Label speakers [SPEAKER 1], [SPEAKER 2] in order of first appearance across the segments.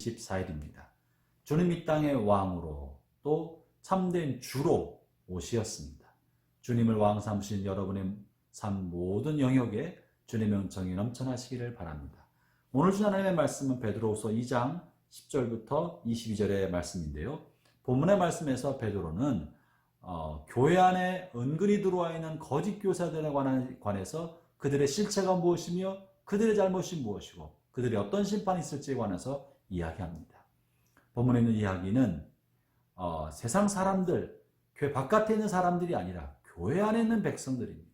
[SPEAKER 1] 24일입니다. 주님 이 땅의 왕으로 또 참된 주로 오시었습니다. 주님을 왕 삼으신 여러분의 삶 모든 영역에 주님의 은총이 넘쳐나시기를 바랍니다. 오늘 주 하나님의 말씀은 베드로후서 2장 10절부터 22절의 말씀인데요. 본문의 말씀에서 베드로는 어, 교회 안에 은근히 들어와 있는 거짓 교사들에 관한, 관해서 그들의 실체가 무엇이며 그들의 잘못이 무엇이고 그들이 어떤 심판이 있을지에 관해서 이야기합니다. 본문에 있는 이야기는 어, 세상 사람들, 교회 바깥에 있는 사람들이 아니라 교회 안에 있는 백성들입니다.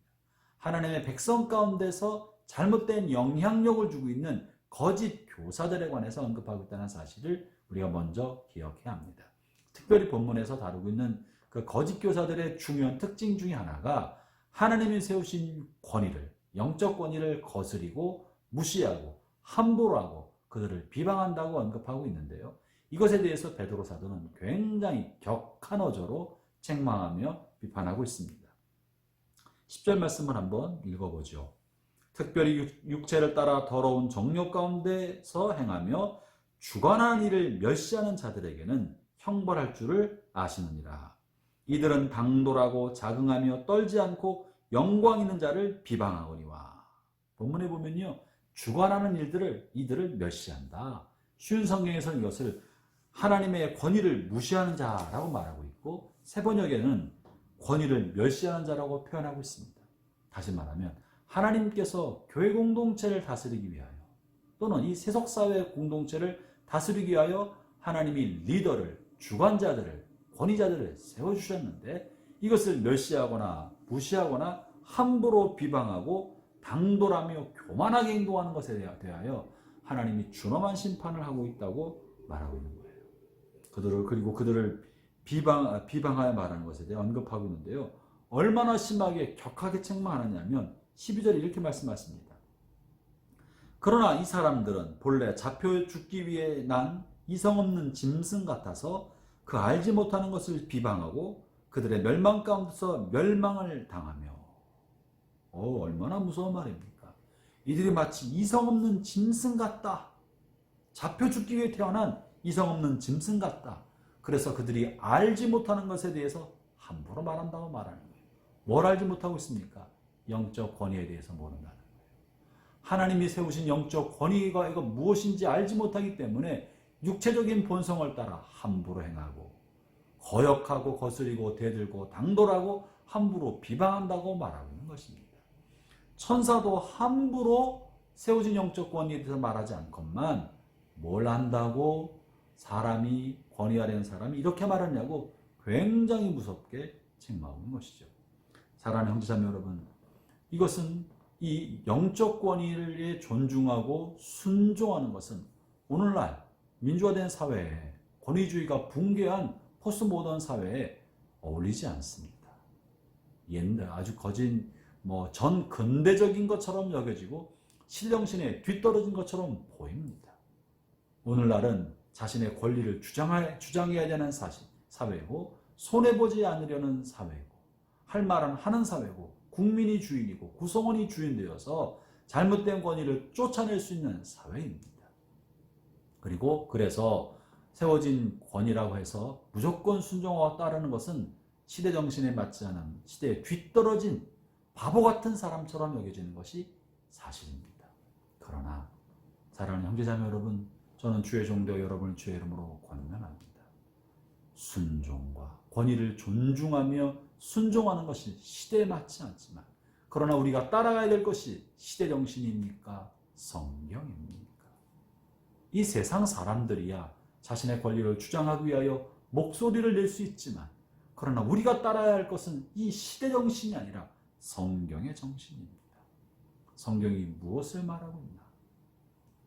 [SPEAKER 1] 하나님의 백성 가운데서 잘못된 영향력을 주고 있는 거짓 교사들에 관해서 언급하고 있다는 사실을 우리가 먼저 기억해야 합니다. 특별히 본문에서 다루고 있는 그 거짓 교사들의 중요한 특징 중에 하나가 하나님이 세우신 권위를 영적 권위를 거스리고 무시하고 함부로 하고 그들을 비방한다고 언급하고 있는데요. 이것에 대해서 베드로 사도는 굉장히 격한 어조로 책망하며 비판하고 있습니다. 10절 말씀을 한번 읽어보죠. 특별히 육체를 따라 더러운 정욕 가운데서 행하며 주관한 일을 멸시하는 자들에게는 형벌할 줄을 아시느니라. 이들은 당돌하고 자긍하며 떨지 않고 영광 있는 자를 비방하거니와. 본문에 보면요. 주관하는 일들을 이들을 멸시한다. 쉬운 성경에서는 이것을 하나님의 권위를 무시하는 자라고 말하고 있고 세 번역에는 권위를 멸시하는 자라고 표현하고 있습니다. 다시 말하면 하나님께서 교회 공동체를 다스리기 위하여 또는 이 세속 사회 공동체를 다스리기 위하여 하나님이 리더를 주관자들을 권위자들을 세워 주셨는데 이것을 멸시하거나 무시하거나 함부로 비방하고 당돌하며 교만하게 행동하는 것에 대하여 하나님이 준엄한 심판을 하고 있다고 말하고 있는 거예요. 그들을 그리고 그들을 비방 비방하여 말하는 것에 대해 언급하고 있는데요. 얼마나 심하게 격하게 책망하느냐면 12절에 이렇게 말씀하십니다. 그러나 이 사람들은 본래 잡혀 죽기 위해 난 이성 없는 짐승 같아서 그 알지 못하는 것을 비방하고 그들의 멸망 가운데서 멸망을 당하며 오, 얼마나 무서운 말입니까? 이들이 마치 이성 없는 짐승 같다. 잡혀 죽기 위해 태어난 이성 없는 짐승 같다. 그래서 그들이 알지 못하는 것에 대해서 함부로 말한다고 말하는 거예요. 뭘 알지 못하고 있습니까? 영적 권위에 대해서 모른다는 거예요. 하나님이 세우신 영적 권위가 이거 무엇인지 알지 못하기 때문에 육체적인 본성을 따라 함부로 행하고 거역하고 거스리고 대들고 당돌하고 함부로 비방한다고 말하고 있는 것입니다. 천사도 함부로 세워진 영적 권위에 대해서 말하지 않건만 뭘 안다고 사람이 권위 아래는 사람이 이렇게 말하냐고 굉장히 무섭게 책망하는 것이죠. 사랑하는 형제자매 여러분, 이것은 이 영적 권위를 존중하고 순종하는 것은 오늘날 민주화된 사회에 권위주의가 붕괴한 포스트 모던 사회에 어울리지 않습니다. 옛날 아주 거진 뭐 전 근대적인 것처럼 여겨지고 신령신에 뒤떨어진 것처럼 보입니다. 오늘날은 자신의 권리를 주장해, 주장해야 되는 사실, 사회고 손해보지 않으려는 사회고 할 말은 하는 사회고 국민이 주인이고 구성원이 주인되어서 잘못된 권위를 쫓아낼 수 있는 사회입니다. 그리고 그래서 세워진 권위라고 해서 무조건 순종하고 따르는 것은 시대 정신에 맞지 않은 시대에 뒤떨어진 바보 같은 사람처럼 여겨지는 것이 사실입니다. 그러나 사랑하는 형제자매 여러분, 저는 주의 종도 여러분을 주의 이름으로 권면합니다. 순종과 권위를 존중하며 순종하는 것이 시대에 맞지 않지만 그러나 우리가 따라가야 될 것이 시대 정신입니까? 성경입니까? 이 세상 사람들이야 자신의 권리를 주장하기 위하여 목소리를 낼 수 있지만 그러나 우리가 따라야 할 것은 이 시대 정신이 아니라 성경의 정신입니다. 성경이 무엇을 말하고 있나?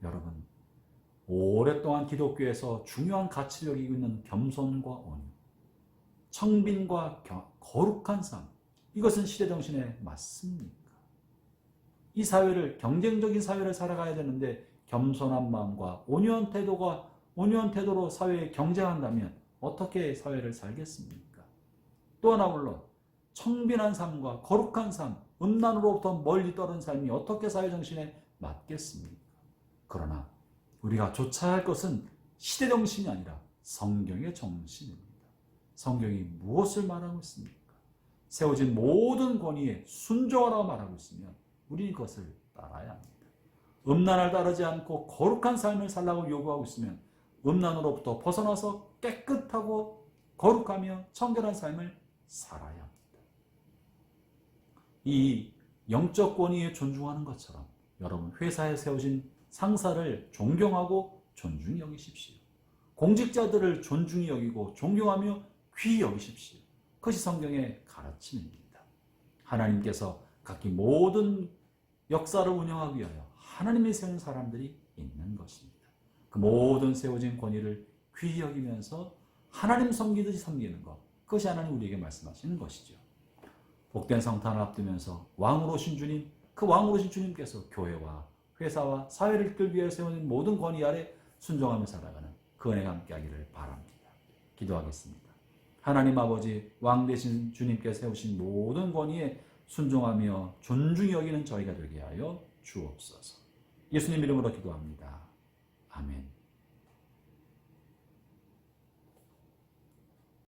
[SPEAKER 1] 여러분, 오랫동안 기독교에서 중요한 가치를 여기고 있는 겸손과 온유, 청빈과 거룩한 삶, 이것은 시대 정신에 맞습니까? 이 사회를 경쟁적인 사회를 살아가야 되는데 겸손한 마음과 온유한 태도가 온유한 태도로 사회에 경쟁한다면 어떻게 사회를 살겠습니까? 또 하나 물론 청빈한 삶과 거룩한 삶, 음란으로부터 멀리 떨어진 삶이 어떻게 사회 정신에 맞겠습니까? 그러나 우리가 조차 할 것은 시대 정신이 아니라 성경의 정신입니다. 성경이 무엇을 말하고 있습니까? 세워진 모든 권위에 순종하라고 말하고 있으면 우리는 그것을 따라야 합니다. 음란을 따르지 않고 거룩한 삶을 살라고 요구하고 있으면 음란으로부터 벗어나서 깨끗하고 거룩하며 청결한 삶을 살아야 합니다. 이 영적 권위에 존중하는 것처럼 여러분 회사에 세우신 상사를 존경하고 존중히 여기십시오. 공직자들을 존중히 여기고 존경하며 귀히 여기십시오. 그것이 성경의 가르침입니다. 하나님께서 각기 모든 역사를 운영하기 위하여 하나님이 세운 사람들이 있는 것입니다. 그 모든 세워진 권위를 귀히 여기면서 하나님 섬기듯이 섬기는 것. 그것이 하나님 우리에게 말씀하시는 것이죠. 복된 성탄을 앞두면서 왕으로 오신 주님, 그 왕으로 오신 주님께서 교회와 회사와 사회를 이끌기 위해 세워진 모든 권위 아래 순종하며 살아가는 그 은혜가 함께하기를 바랍니다. 기도하겠습니다. 하나님 아버지 왕 되신 주님께 세우신 모든 권위에 순종하며 존중히 여기는 저희가 되게 하여 주옵소서. 예수님 이름으로 기도합니다. 아멘.